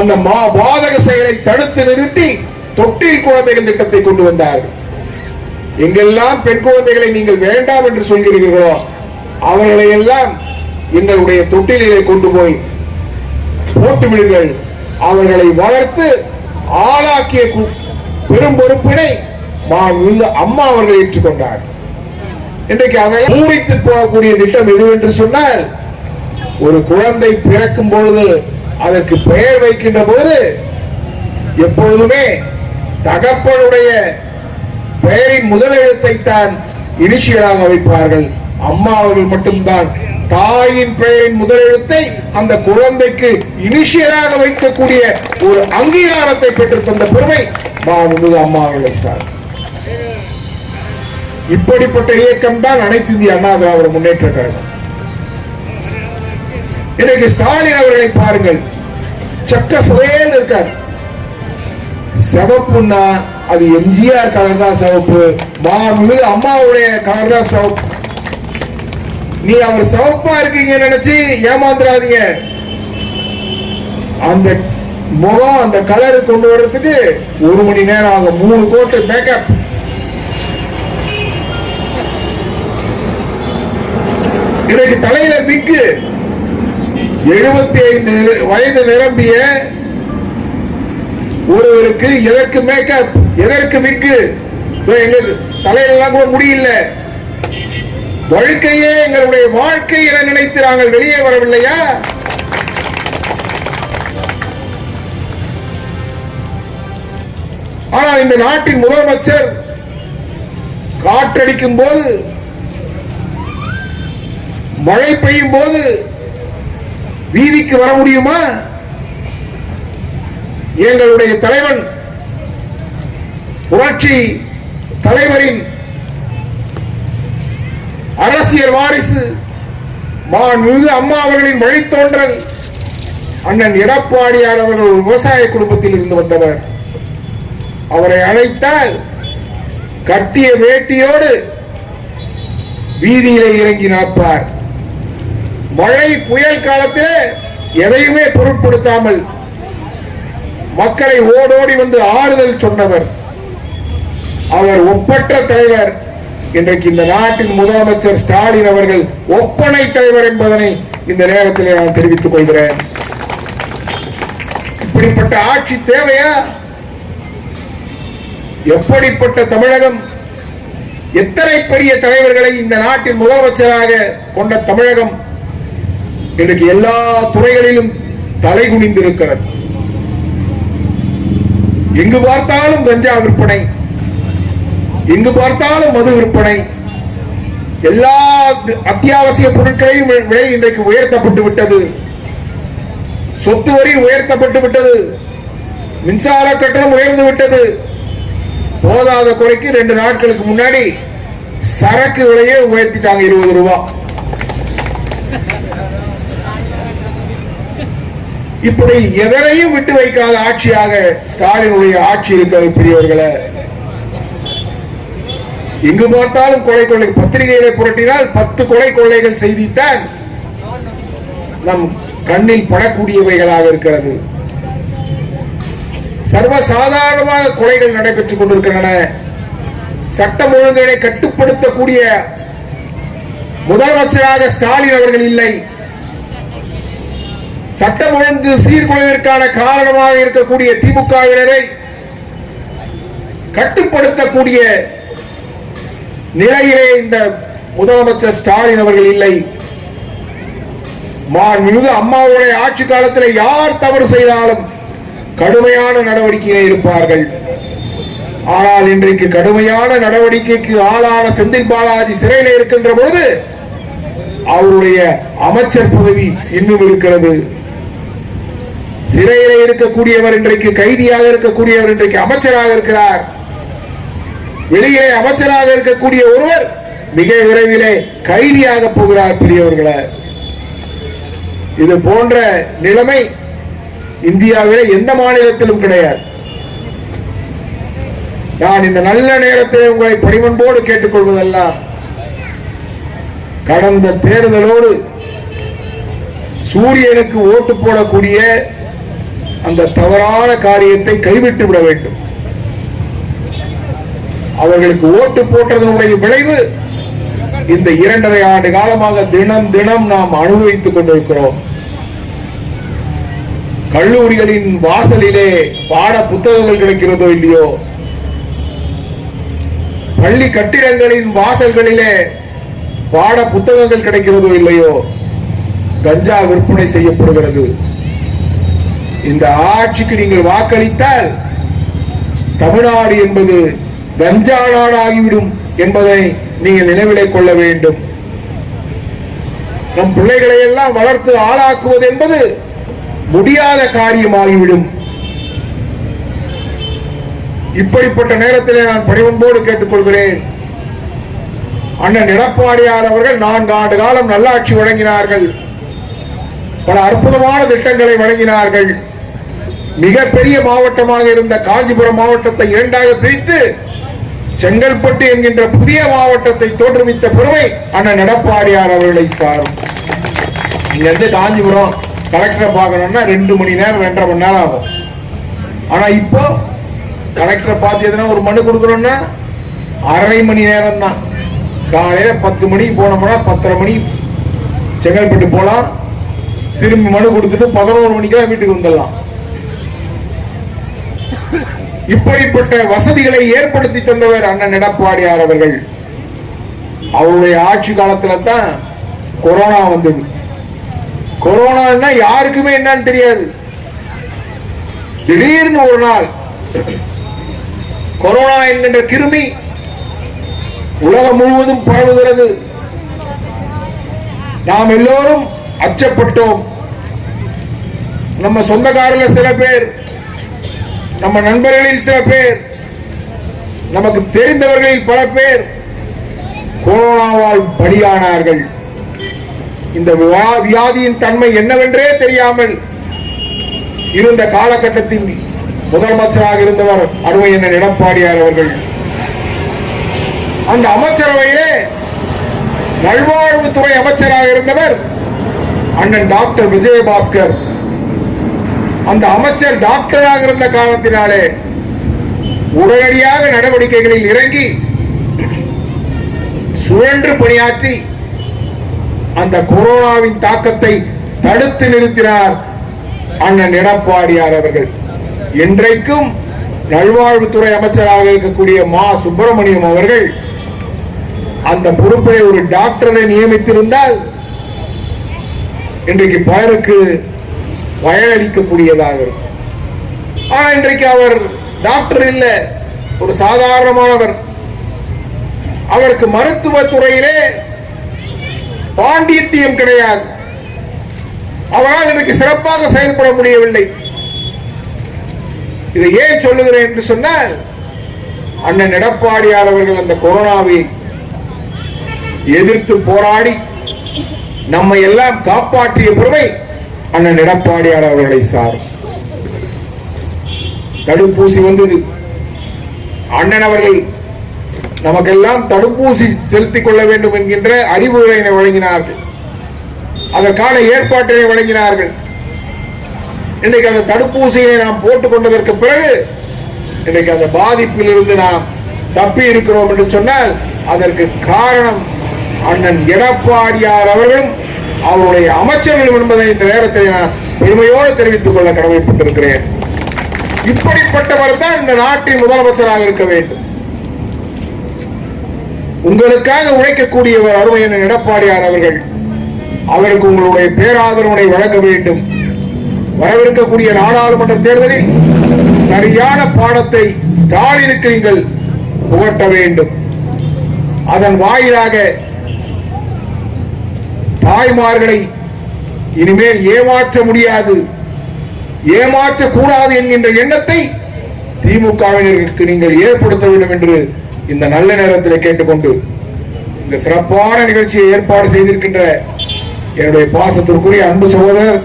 அந்த மா பாதக செயலை தடுத்து நிறுத்தி தொட்டில் குழந்தைகள் திட்டத்தை கொண்டு வந்தார்கள். எங்கெல்லாம் பெண் குழந்தைகளை நீங்கள் வேண்டாம் என்று சொல்கிறீர்களோ அவர்களை எல்லாம் எங்களுடைய தொட்டிலே கொண்டு போய் போட்டு விடுங்கள் அவர்களை வளர்த்து ஆளாக்கிய கு- பெரும் பொறுப்பினை அம்மா அவர்கள் ஏற்றுக்கொண்டார். இன்றைக்கு அதை பூரித்து போகக்கூடிய திட்டம் எதுவென்று என்று சொன்னால் ஒரு குழந்தை பிறக்கும் பொழுது அதற்கு பெயர் வைக்கின்ற போது எப்பொழுதுமே தகப்பனுடைய பெயரின் முதல் எழுத்தை தான் இனிஷியலாக வைப்பார்கள். அம்மா அவர்கள் மட்டும்தான். தாயின் பெயரின் முதல் எழுத்தை அந்த குழந்தைக்கு இனிஷியலாக வைக்கக்கூடிய ஒரு அங்கீகாரத்தை பெற்று தந்த பெருமை மாண்புமிகு அம்மா அவர்களை சார் இப்படிப்பட்ட இயக்கம் தான் அனைத்து இந்திய அண்ணா திராவிட முன்னேற்ற கழகம். இன்னைக்கு ஸ்டாலின் அவர்களை பாருங்கள். சக்க சுவையில் இருக்கார். சிவப்புன்னா அது எம்ஜிஆர் கலர் தான் சிவப்பு மாண்புமிகு அம்மாவுடைய கலர் தான் சிவப்பு. நீ அவர் சிவப்பா இருக்கீங்க நினைச்சு ஏமாந்துடாதீங்க அந்த முகம் அந்த கலர் கொண்டு வர்றதுக்கு ஒரு மணி நேரம் ஆகும். மூணு கோட்டு மேக்கப் இன்னைக்கு தலையில மிக்கு. எழுபத்தி ஐந்து வயது நிரம்பிய ஒருவருக்கு எதற்கு மேக்கப் எதற்கு மிக்கு இதோ தலையெல்லாம் கூட முடியல. வாழ்க்கையே எங்களுடைய வாழ்க்கை என நினைத்து நாங்கள் வெளியே வரவில்லையா? ஆனால் இந்த நாட்டின் முதலமைச்சர் காற்றடிக்கும் போது மழை பெய்யும் போது வீதிக்கு வர முடியுமா? எங்களுடைய தலைவன் புரட்சி தலைவரின் அரசியல் வாரிசு மாண்புமிகு அம்மா அவர்களின் வழித்தோன்றல் அண்ணன் எடப்பாடியார் அவர்கள் ஒரு விவசாய குடும்பத்தில் இருந்து வந்தவர். அவரை அழைத்தால் கட்டிய வேட்டியோடு வீதியிலே இறங்கி நடப்பார் மழை புயல் காலத்திலே எதையுமே பொருட்படுத்தாமல் மக்களை ஓடோடி வந்து ஆறுதல் சொன்னவர். அவர் ஒப்பற்ற தலைவர். இன்றைக்கு இந்த நாட்டின் முதலமைச்சர் ஸ்டாலின் அவர்கள் ஒப்பனை தலைவர் என்பதனை இந்த நேரத்தில் நான் தெரிவித்துக் கொள்கிறேன். இப்படிப்பட்ட ஆட்சி தேவையா? எப்படிப்பட்ட தமிழகம்? எத்தனை பெரிய தலைவர்களை இந்த நாட்டின் முதலமைச்சராக கொண்ட தமிழகம்? இன்றைக்கு எல்லா துறைகளிலும் தலை குனிந்திருக்கிறது. எங்கு பார்த்தாலும் கஞ்சா விற்பனை எங்கு பார்த்தாலும் மது விற்பனை எல்லா அத்தியாவசிய பொருட்களையும் விலை இன்றைக்கு உயர்த்தப்பட்டு விட்டது. சொத்து வரி உயர்த்தப்பட்டு விட்டது. மின்சார கட்டணம் உயர்ந்து விட்டது. போதாத குறைக்கு ரெண்டு நாட்களுக்கு முன்னாடி சரக்கு விலையே உயர்த்திட்டாங்க இருபது ரூபாய் இப்படி எதனையும் விட்டு வைக்காத ஆட்சியாக ஸ்டாலினுடைய ஆட்சி இருக்கிறது பெரியவர்களை. எங்கு பார்த்தாலும் கொலை கொள்ளை பத்திரிகைகளை புரட்டினால் பத்து கொலை கொள்ளைகள் செய்தித்தான் நம் கண்ணில் படக்கூடியவைகளாக இருக்கிறது. சர்வசாதாரணமாக கொலைகள் நடைபெற்றுக் கொண்டிருக்கின்றன. சட்டம் ஒழுங்கினை கட்டுப்படுத்தக்கூடிய முதலமைச்சராக ஸ்டாலின் அவர்கள் இல்லை. சட்டம் ஒழுங்கு சீர்குலைவிற்கான காரணமாக இருக்கக்கூடிய திமுகவினரை கட்டுப்படுத்தக்கூடிய நிலையிலே இந்த முதலமைச்சர் ஸ்டாலின் அவர்கள் இல்லை. மாண்புமிகு அம்மாவுடைய ஆட்சி காலத்தில் யார் தவறு செய்தாலும் கடுமையான நடவடிக்கையிலே இருப்பார்கள். ஆனால் இன்றைக்கு கடுமையான நடவடிக்கைக்கு ஆளான செந்தில் பாலாஜி சிறையில் இருக்கின்ற பொழுது அவருடைய அமைச்சர் பதவி இன்னும் இருக்கிறது. சிறையிலே இருக்கக்கூடியவர் இன்றைக்கு கைதியாக இருக்கக்கூடியவர் இன்றைக்கு அமைச்சராக இருக்கிறார். வெளியே அமைச்சராக இருக்கக்கூடிய ஒருவர் மிக விரைவிலே கைதியாக போகிறார் பெரியவர்களை. இது போன்ற நிலைமை இந்தியாவிலே எந்த மாநிலத்திலும் கிடையாது. நான் இந்த நல்ல நேரத்தில் உங்களை பணிவன்போடு கேட்டுக்கொள்வதெல்லாம் கடந்த தேர்தலோடு சூரியனுக்கு ஓட்டு போடக்கூடிய அந்த தவறான காரியத்தை கைவிட்டு விட வேண்டும். அவர்களுக்கு ஓட்டு போட்டதனுடைய விளைவு இந்த இரண்டரை ஆண்டு காலமாக தினம் தினம் நாம் அனுபவித்துக் கொண்டிருக்கிறோம். கல்லூரிகளின் வாசலிலே பாட புத்தகங்கள் கிடைக்கிறதோ இல்லையோ பள்ளி கட்டிடங்களின் வாசல்களிலே பாட புத்தகங்கள் கிடைக்கிறதோ இல்லையோ கஞ்சா விற்பனை செய்யப்படுகிறது. இந்த ஆட்சிக்கு நீங்கள் வாக்களித்தால் தமிழ்நாடு என்பது கஞ்சா நாடாகிவிடும் என்பதை நீங்கள் நினைவிலே கொள்ள வேண்டும். நம் பிள்ளைகளை எல்லாம் வளர்த்து ஆளாக்குவது என்பது முடியாத காரியமாகிவிடும். இப்படிப்பட்ட நேரத்திலே நான் பணிவன்போடு கேட்டுக்கொள்கிறேன். அண்ணன் எடப்பாடியார் அவர்கள் நான்கு ஆண்டு காலம் நல்லாட்சி வழங்கினார்கள். பல அற்புதமான திட்டங்களை வழங்கினார்கள். மிகப்பெரிய மாவட்டமாக இருந்த காஞ்சிபுரம் மாவட்டத்தை இரண்டாக பிரித்து செங்கல்பட்டு என்கின்ற புதிய மாவட்டத்தை தோற்றுவித்த பெருமை அண்ணன் எடப்பாடியார் அவர்களை சாரும். இங்க இருந்து காஞ்சிபுரம் கலெக்டரை பார்க்கணும்னா ரெண்டு மணி நேரம் ரெண்டரை மணி நேரம் ஆகும். ஆனா இப்போ கலெக்டரை பார்த்து எதுனா ஒரு மனு கொடுக்கணும்னா அரை மணி நேரம் தான் காலையில பத்து மணிக்கு போனோம்னா பத்தரை மணி. செங்கல்பட்டு போலாம். திரும்பி மனு கொடுத்துட்டு பதினோரு மணிக்கெல்லாம் வீட்டுக்கு வந்துடலாம். இப்படிப்பட்ட வசதிகளை ஏற்படுத்தி தந்தவர் அண்ணன் எடப்பாடியார் அவர்கள். அவருடைய ஆட்சி காலத்துல தான் கொரோனா வந்தது. கொரோனா யாருக்குமே என்னன்னு தெரியாது. திடீர்னு ஒரு நாள் கொரோனா என்கின்ற கிருமி உலகம் முழுவதும் பரவுகிறது. நாம் எல்லோரும் அச்சப்பட்டோம். நம்ம சொந்தக்காரில் சில பேர் நம்ம நண்பர்களில் சில பேர் நமக்கு தெரிந்தவர்களில் பல பேர் கொரோனாவால் பலியானார்கள். இந்த வியா- வியாதியின் தன்மை என்னவென்றே தெரியாமல் இருந்த காலகட்டத்தில் முதலமைச்சராக இருந்தவர் அருமை என்ன எடப்பாடியார் அவர்கள். அந்த அமைச்சரவையிலே நல்வாழ்வுத்துறை அமைச்சராக இருந்தவர் அண்ணன் டாக்டர் விஜயபாஸ்கர். அந்த அமைச்சர் டாக்டராக இருந்த காரணத்தினாலே உடனடியாக நடவடிக்கைகளில் இறங்கி சுழன்று பணியாற்றி அந்த கொரோனாவின் தாக்கத்தை தடுத்து நிறுத்தினார் அண்ணன் எடப்பாடியார் அவர்கள். இன்றைக்கும் நல்வாழ்வுத்துறை அமைச்சராக இருக்கக்கூடிய மா. சுப்பிரமணியம் அவர்கள் அந்த பொறுப்பிலே ஒரு டாக்டரை நியமித்திருந்தால் இன்றைக்கு பலருக்கு பயனளிக்கக்கூடியதாக இருக்கும். இன்றைக்கு அவர் டாக்டர் இல்ல ஒரு சாதாரணமானவர். அவருக்கு மருத்துவ துறையிலே பாண்டித்தியம் கிடையாது. அவரால் இன்றைக்கு சிறப்பாக செயல்பட முடியவில்லை. இதை ஏன் சொல்லுகிறேன் என்று சொன்னால் அண்ணன் எடப்பாடியார் அவர்கள் அந்த கொரோனாவை எதிர்த்து போராடி நம்மை எல்லாம் காப்பாற்றிய பெருமை அண்ணன் எடப்பாடியார் அவர்களை சார். தடுப்பூசி வந்தது. அண்ணன் அவர்கள் நமக்கெல்லாம் தடுப்பூசி செலுத்திக் கொள்ள வேண்டும் என்கின்ற அறிவுரையினை வழங்கினார்கள். அதற்கான ஏற்பாட்டினை வழங்கினார்கள். இன்றைக்கு அந்த தடுப்பூசியை நாம் போட்டுக் கொண்டதற்கு பிறகு இன்றைக்கு அந்த பாதிப்பில் இருந்து நாம் தப்பி இருக்கிறோம் என்று சொன்னால் அதற்கு காரணம் அண்ணன் எடப்பாடியார் அவர்களும் அவருடைய அமைச்சர்களும் என்பதை இந்த நேரத்தில் நான் பெருமையோடு தெரிவித்துக் கொள்ள கடமைப்பட்டிருக்கிறேன். இப்படிப்பட்டவர் தான் இந்த நாட்டின் முதலமைச்சராக இருக்க வேண்டும். உங்களுக்காக உழைக்கக்கூடியவர் அருமையான எடப்பாடியார் அவர்கள். அவருக்கு உங்களுடைய பேராதரவனை வழங்க வேண்டும். வரவிருக்கக்கூடிய நாடாளுமன்ற தேர்தலில் சரியான பாடத்தை ஸ்டாலினுக்கு நீங்கள் புகட்ட வேண்டும். அதன் வாயிலாக தாய்மார்களை இனிமேல் ஏமாற்ற முடியாது. ஏமாற்றக்கூடாது என்கின்ற எண்ணத்தை திமுகவினருக்கு நீங்கள் ஏற்படுத்த வேண்டும் என்று இந்த நல்ல நேரத்தில் கேட்டுக்கொண்டு இந்த சிறப்பான நிகழ்ச்சியை ஏற்பாடு செய்திருக்கின்ற என்னுடைய பாசத்திற்குரிய அன்பு சகோதரர்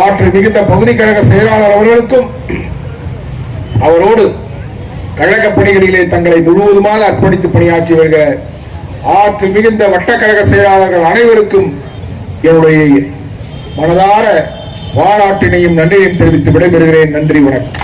ஆற்று மிகுந்த பகுதி கழக செயலாளர் அவர்களுக்கும் அவரோடு கழக பணிகளிலே தங்களை முழுவதுமாக அர்ப்பணித்து பணியாற்றி வருகிற ஆற்று மிகுந்த வட்டக்கழக செயலாளர்கள் அனைவருக்கும் என்னுடைய மனதார பாராட்டினையும் நன்றியையும் தெரிவித்து விடைபெறுகிறேன். நன்றி வணக்கம்.